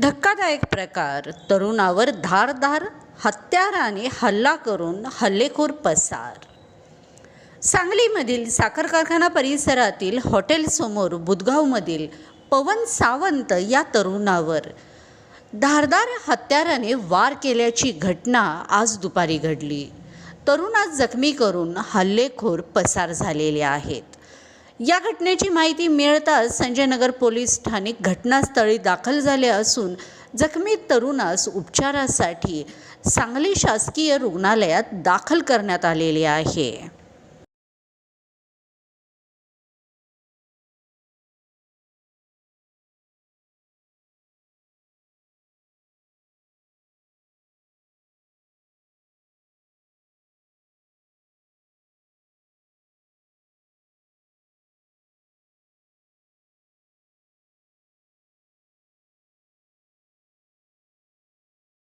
धक्कादायक प्रकार. तरुणावर धारदार हत्याराने हल्ला करून हल्लेखोर पसार. सांगलीमधील साखर कारखाना परिसरातील हॉटेलसमोर बुदगावमधील पवन सावंत या तरुणावर धारदार हत्याराने वार केल्याची घटना आज दुपारी घडली. तरुणास जखमी करून हल्लेखोर पसार झालेले आहेत. या घटनेची माहिती मिळताच संजयनगर पोलीस ठाणे घटनास्थळी दाखल झाले असून जखमी तरुणास उपचारासाठी सांगली शासकीय रुग्णालयात दाखल करण्यात आलेले आहे.